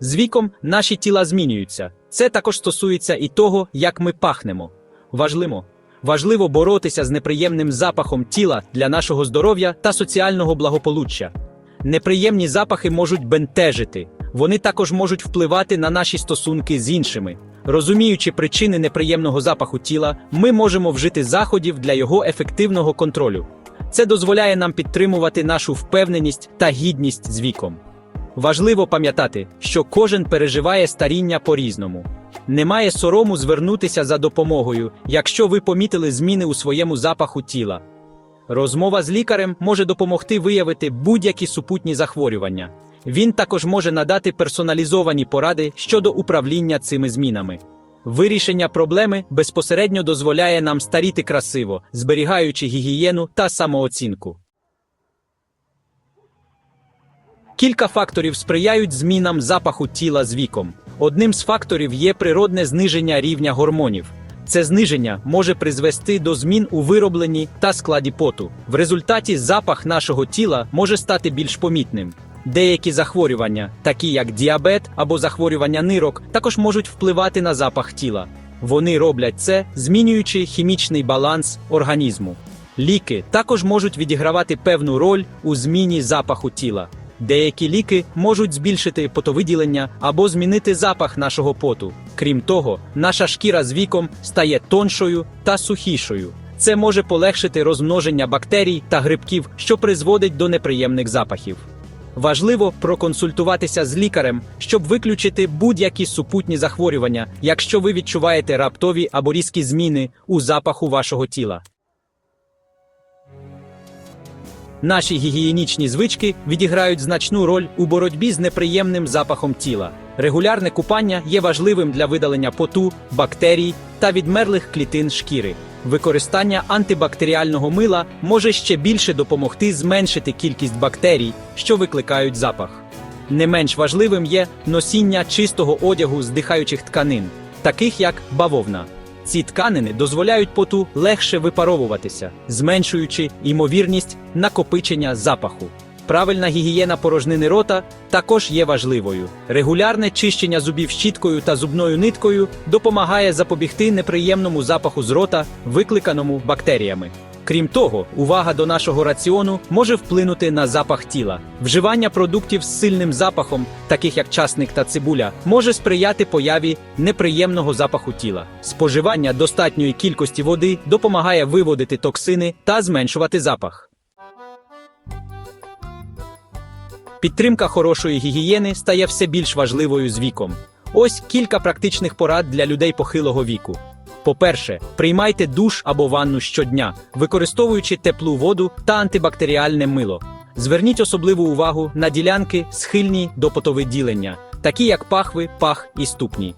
З віком наші тіла змінюються. Це також стосується і того, як ми пахнемо. Важливо. Важливо боротися з неприємним запахом тіла для нашого здоров'я та соціального благополуччя. Неприємні запахи можуть бентежити, вони також можуть впливати на наші стосунки з іншими. Розуміючи причини неприємного запаху тіла, ми можемо вжити заходів для його ефективного контролю. Це дозволяє нам підтримувати нашу впевненість та гідність з віком. Важливо пам'ятати, що кожен переживає старіння по-різному. Немає сорому звернутися за допомогою, якщо ви помітили зміни у своєму запаху тіла. Розмова з лікарем може допомогти виявити будь-які супутні захворювання. Він також може надати персоналізовані поради щодо управління цими змінами. Вирішення проблеми безпосередньо дозволяє нам старіти красиво, зберігаючи гігієну та самооцінку. Кілька факторів сприяють змінам запаху тіла з віком. Одним з факторів є природне зниження рівня гормонів. Це зниження може призвести до змін у виробленні та складі поту. В результаті запах нашого тіла може стати більш помітним. Деякі захворювання, такі як діабет або захворювання нирок, також можуть впливати на запах тіла. Вони роблять це, змінюючи хімічний баланс організму. Ліки також можуть відігравати певну роль у зміні запаху тіла. Деякі ліки можуть збільшити потовиділення або змінити запах нашого поту. Крім того, наша шкіра з віком стає тоншою та сухішою. Це може полегшити розмноження бактерій та грибків, що призводить до неприємних запахів. Важливо проконсультуватися з лікарем, щоб виключити будь-які супутні захворювання, якщо ви відчуваєте раптові або різкі зміни у запаху вашого тіла. Наші гігієнічні звички відіграють значну роль у боротьбі з неприємним запахом тіла. Регулярне купання є важливим для видалення поту, бактерій та відмерлих клітин шкіри. Використання антибактеріального мила може ще більше допомогти зменшити кількість бактерій, що викликають запах. Не менш важливим є носіння чистого одягу з дихаючих тканин, таких як бавовна. Ці тканини дозволяють поту легше випаровуватися, зменшуючи ймовірність накопичення запаху. Правильна гігієна порожнини рота також є важливою. Регулярне чищення зубів щіткою та зубною ниткою допомагає запобігти неприємному запаху з рота, викликаному бактеріями. Крім того, увага до нашого раціону може вплинути на запах тіла. Вживання продуктів з сильним запахом, таких як часник та цибуля, може сприяти появі неприємного запаху тіла. Споживання достатньої кількості води допомагає виводити токсини та зменшувати запах. Підтримка хорошої гігієни стає все більш важливою з віком. Ось кілька практичних порад для людей похилого віку. По-перше, приймайте душ або ванну щодня, використовуючи теплу воду та антибактеріальне мило. Зверніть особливу увагу на ділянки, схильні до потовиділення, такі як пахви, пах і ступні.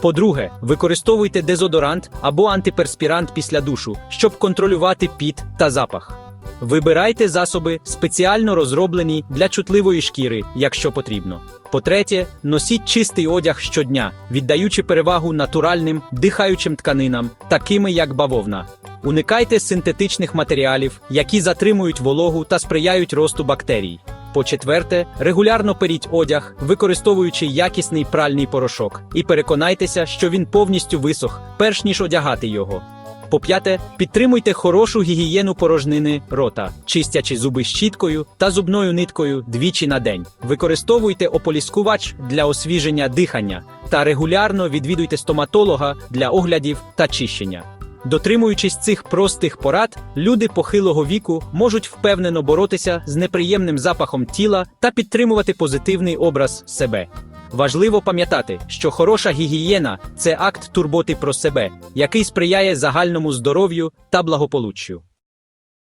По-друге, використовуйте дезодорант або антиперспірант після душу, щоб контролювати піт та запах. Вибирайте засоби, спеціально розроблені для чутливої шкіри, якщо потрібно. По-третє, носіть чистий одяг щодня, віддаючи перевагу натуральним дихаючим тканинам, такими як бавовна. Уникайте синтетичних матеріалів, які затримують вологу та сприяють росту бактерій. По-четверте, регулярно періть одяг, використовуючи якісний пральний порошок, і переконайтеся, що він повністю висох, перш ніж одягати його. По-п'яте, підтримуйте хорошу гігієну порожнини рота, чистячи зуби щіткою та зубною ниткою двічі на день. Використовуйте ополіскувач для освіження дихання та регулярно відвідуйте стоматолога для оглядів та чищення. Дотримуючись цих простих порад, люди похилого віку можуть впевнено боротися з неприємним запахом тіла та підтримувати позитивний образ себе. Важливо пам'ятати, що хороша гігієна це акт турботи про себе, який сприяє загальному здоров'ю та благополуччю.